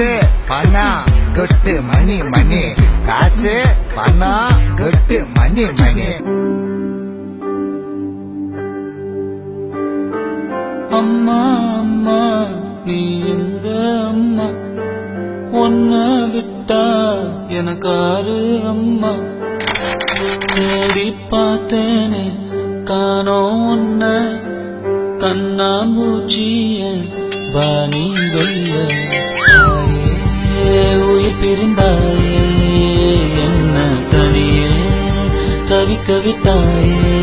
காசு பணம் கொட்டு மணி மணி. காசு பணம் கொட்டு மணி மணி. அம்மா அம்மா நீ எங்க அம்மா? ஒன்ன விட்டா எனக்காரு அம்மா. தேடி பார்த்தேனே காணோம் உன்ன. கண்ணாமூச்சிய பாணி வெல்ல உயிர் பிரிந்தாயே என்ன தனியே. தவிக்க விட்டாயே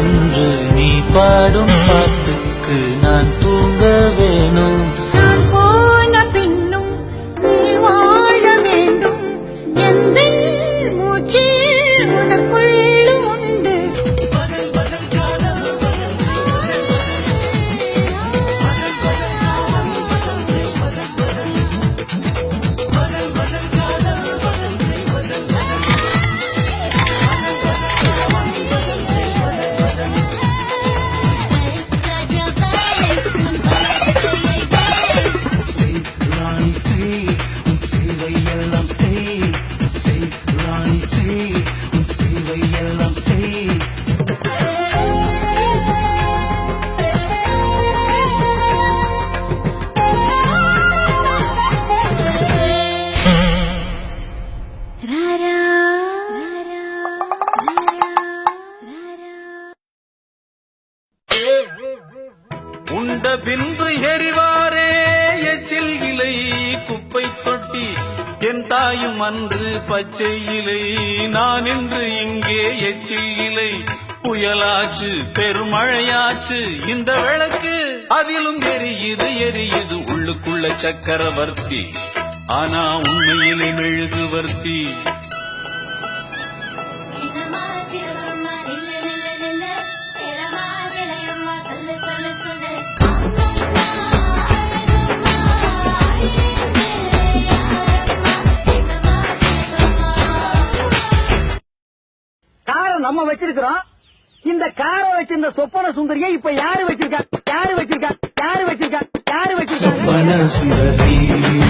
இன்று நீ பாடும் பாட்டுக்கு நான் தூங்க வேணும். எல்லாம் செய் உண்ட பின்பு எச்சில் இலை குப்பை தொட்டி. காயும் அன்று பச்சை இலை நான் இன்று இங்கே எச்சில் இலை புயலாச்சு பெருமழையாச்சு இந்த விளக்கு அதிலும் எரியுது எரியுது உள்ளுக்குள்ள சக்கரவர்த்தி. ஆனா உண்மையிலே மெழுகுவர்த்தி. நம்ம வச்சிருக்கிறோம். இந்த காரை வச்சிருந்த சொப்பன சுந்தரியை இப்ப யாரு வச்சிருக்கா? யாரு வச்சிருக்கா? யாரு வச்சிருக்கா? யாரு வச்சிருக்காங்க